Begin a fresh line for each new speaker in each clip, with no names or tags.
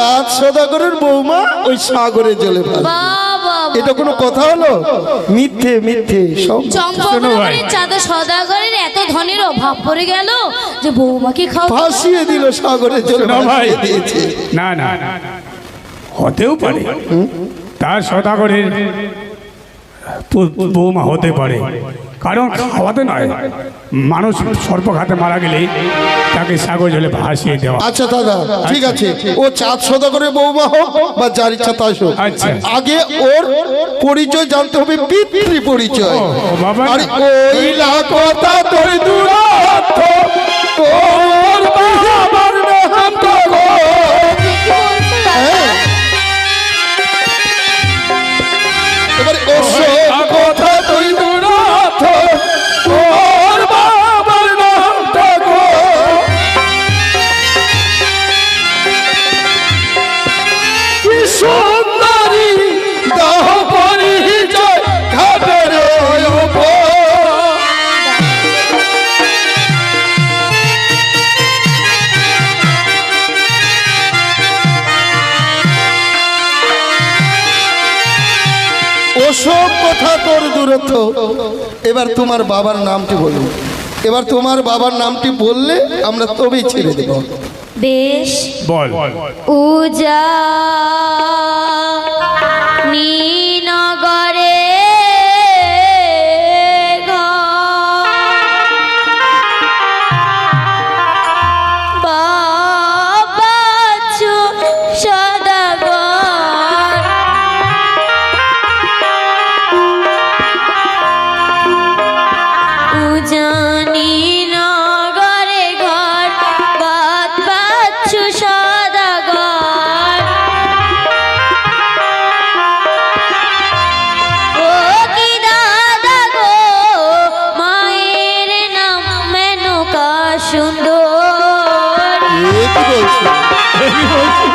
চাঁদ সদাগরের বৌমা ওই সাগরে জলে এটা কোনো কথা হলো? মিথ্যে মিথ্যে সব
চাঁদা সদাগরের এত ধনের অভাব পড়ে গেল যে বৌমাকে খাও।
ভাসিয়ে দিল সাগরে জলে দিয়েছে।
না না। হতেও পারে। তার সদাগরের বৌমা হতে পারে। কারণ খাওয়াতে নয়। মানুষ সর্পঘাতে মারা গেলে তাকে সাগর জলে ভাসিয়ে দেওয়া।
আচ্ছা দাদা ঠিক আছে। ও চাঁদ সদাগরের বৌমা হোক বা যার ইচ্ছা তাই হোক।
আচ্ছা।
আগে ওর পরিচয় জানতে হবে পিতৃ পরিচয়।
বাবা।
আর ওই কথা তোর দূরত্ব তোর বাবার নাম তো তোর এবার তোমার বাবার নামটি বলুন এবার তোমার বাবার নামটি বললে আমরা তবেই ছেড়ে দেব।
বেশ।
বল।
উজা নীনগরে
এ কি বলছো।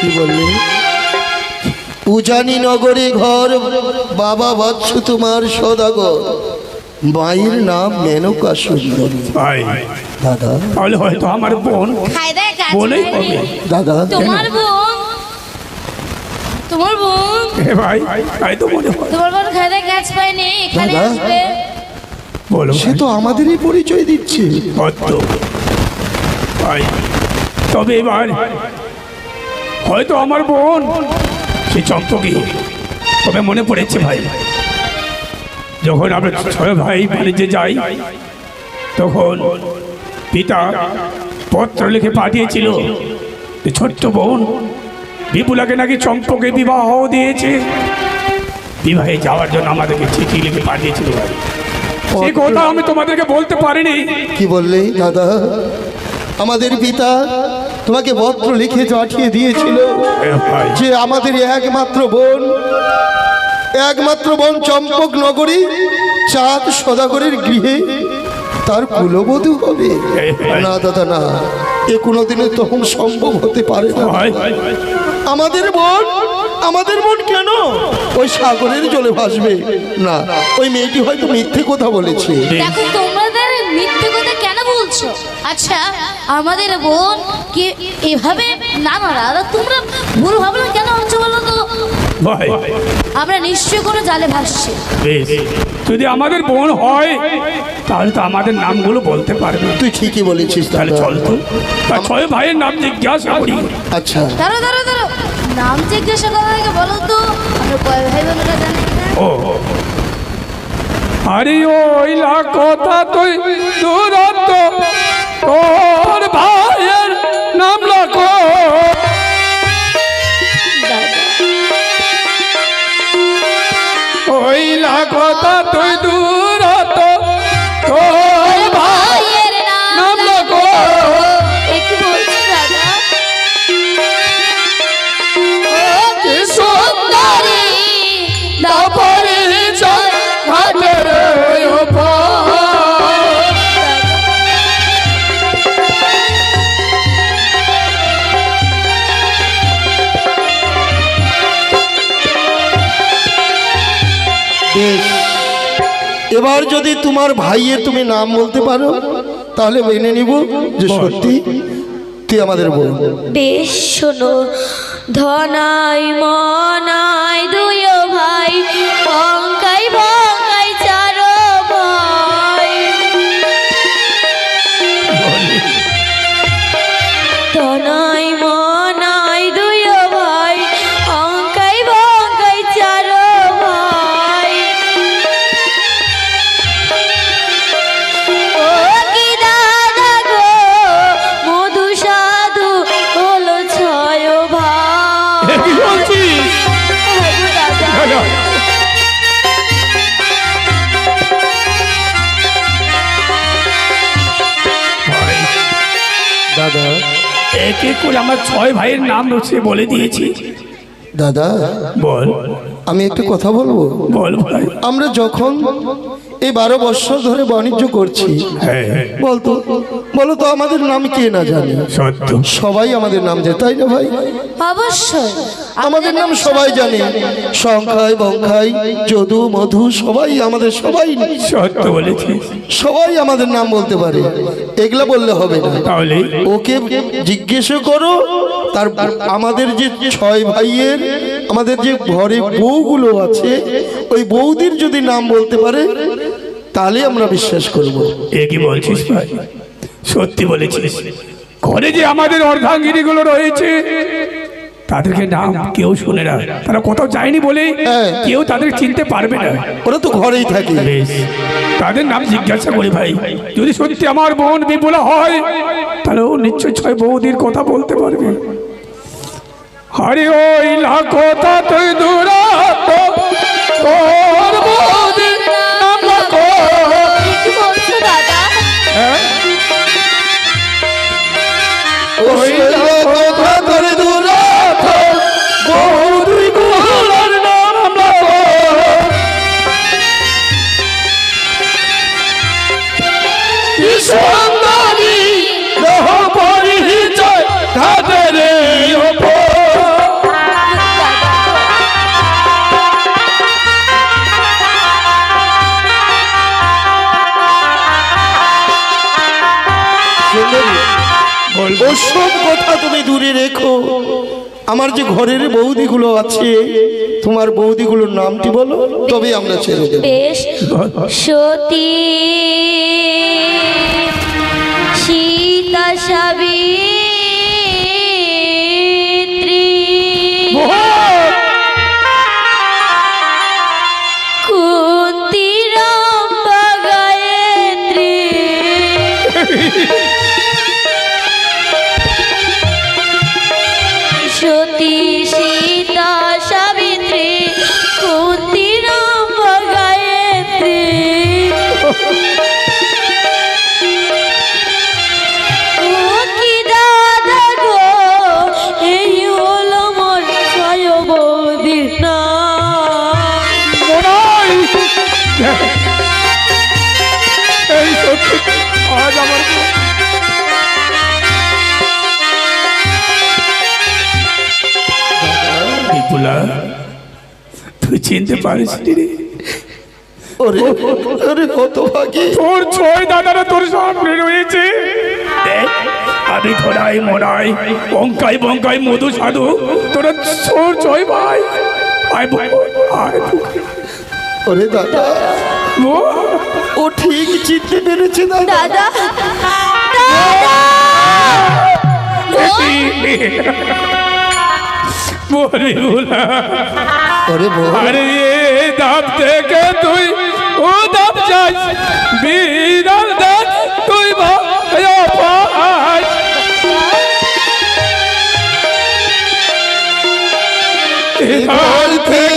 কি বললে? উজানি নগরে ঘর বাবা বৎস তোমার সদাগর। মায়ের নাম মেনকা সুন্দরী। দাদা।
তাহলে হয়তো আমার বোন। হবে।
দাদা।
তোমার বোন তোমার বোন?
হে ভাই তাই তো মনে হয়।
তোমার বোন খায়দায় কাজ পায়নি এখানে
দাদা?
আসবে।
বলো
সে তো আমাদেরই পরিচয় দিচ্ছে।
সত্য ভাই তবে এবার হয়তো আমার বোন সে চম্পকি তবে মনে পড়েছে ভাই যখন আমরা ছয় ভাই বাণিজ্যে যাই তখন পিতা পত্র লিখে পাঠিয়েছিল যে ছোট্ট বোন বিপুলাকে নাকি চম্পকে বিবাহ দিয়েছে। বিবাহে যাওয়ার জন্য আমাদেরকে চিঠি লিখে পাঠিয়েছিল। ভাই সে কথা আমি তোমাদেরকে বলতে পারিনি।
কি বললে দাদা? আমাদের পিতা তোমাকে পত্র লিখে পাঠিয়ে দিয়েছিল যে আমাদের একমাত্র বোন একমাত্র বোন চম্পক নগরী চাঁদ সদাগরের গৃহে তার কুলবধূ হবে। না দাদা না। এ কোনোদিনও তখন সম্ভব হতে পারে না। আমাদের বোন আমাদের বোন কেন? ওই সাগরের জলে ভাসবে। না ওই মেয়েটি হয়তো মিথ্যে কথা বলেছে।
দেখো তোমাদের মিথ্যে কথা কেন বলছো? আচ্ছা আমাদের বোন কে এভাবে না না দাদা তোমরা ভুল ভাবলে কেন হচ্ছে বলো তো?
ভাই।
আমরা নিশ্চয়ই কোনো জালে ভাসছি।
বেশ। যদি আমাদের বোন হয় তাহলে তো আমাদের নামগুলো বলতে পারবে।
তুই ঠিকই বলেছিস
তাহলে চল তো। তা ছয় ভাইয়ের নাম জিজ্ঞাসা করি।
আচ্ছা।
দাঁড়ো দাঁড়ো দাঁড়ো নাম জিজ্ঞাসা করার আগে বলো তো আমরা কয় ভাই বোনেরা জানি?
ও। আরে ওইলা কথা তুই দূরত্ব
এবার যদি তোমার ভাইয়ের তুমি নাম বলতে পারো, তাহলে মেনে নিব যে সত্যি তুই আমাদের বল
বেশ, শোনো। ধনাই মনাই
Oh.
এক করে আমার ছয় ভাইয়ের নাম রয়েছে বলে দিয়েছি।
দাদা
বল।
আমি একটু কথা বলব?
বল
আমরা যখন এই বারো বছর ধরে বাণিজ্য করছি
হ্যাঁ হ্যাঁ,
বলতো বলো তো আমাদের নাম কে না জানে?
সত্য।
সবাই আমাদের নাম জানে তাই না ভাই?
অবশ্যই।
আমাদের নাম সবাই জানে। সংখ্যায় বংখায় যদু মধু সবাই আমাদের সবাই
সত্য বলেছিস
সবাই আমাদের নাম বলতে পারে। এগুলা বললে হবে না।
তাহলে
ওকে জিজ্ঞেস করো তার আমাদের যে ছয় ভাইয়ের আমাদের যে ঘরে বউগুলো আছে ওই বৌদির যদি নাম বলতে পারে তাহলে আমরা বিশ্বাস করব।
এ কি বলছিস ভাই? সত্যি বলেছিস। ঘরে যে আমাদের অর্ধাঙ্গিনীগুলো রয়েছে তাদেরকে নাম কেউ শুনে না। তারা কোথাও যায়নি বলে
হ্যাঁ।
কেউ তাদের চিনতে পারবে না।
ওরা তো ঘরেই থাকে।
তাদের নাম জিজ্ঞাসা করি ভাই। যদি সত্যি আমার বোন বিপুলা হয় তাহলে ও নিশ্চয় ছয় বৌদির কথা বলতে পারবে। হরি ওই লাখো তা তুই দূরাত তোর বৌদির নাম লাখো
দাদা?
ওই কথা ধরে দূরাত
বৌদি গুলার নাম লাখো সুন্দরী
ওসব কথা তুমি দূরে রেখো। আমার যে ঘরের বৌদিগুলো আছে তোমার বৌদিগুলোর নামটি বলো তবে আমরা ছেড়ে দেব।
বেশ। সতী সীতা সাবিত্রী
আজ আমার বিপুলা তুই চিনতে পারিস রে?
ওরে ওরে কত ভাগি
তোর ছয় দাদারা তোর সামনে রয়েছে দেখ, আমি ধরাই মরাই অঙ্কাই বঙ্কাই মধু সাধু তোরা তোর ছয় ভাই। আয় বল, আয়।
ওরে দাদা।
ও,
ও ঠিক চিনতে পেরেছে দাদা
দাদা
বলি ভুলা
ওরে বউ
আরে এ দাব থেকে তুই ও দাব যাস বিড়াল দেখ তুই ভাই পাস এবার থেকে তুই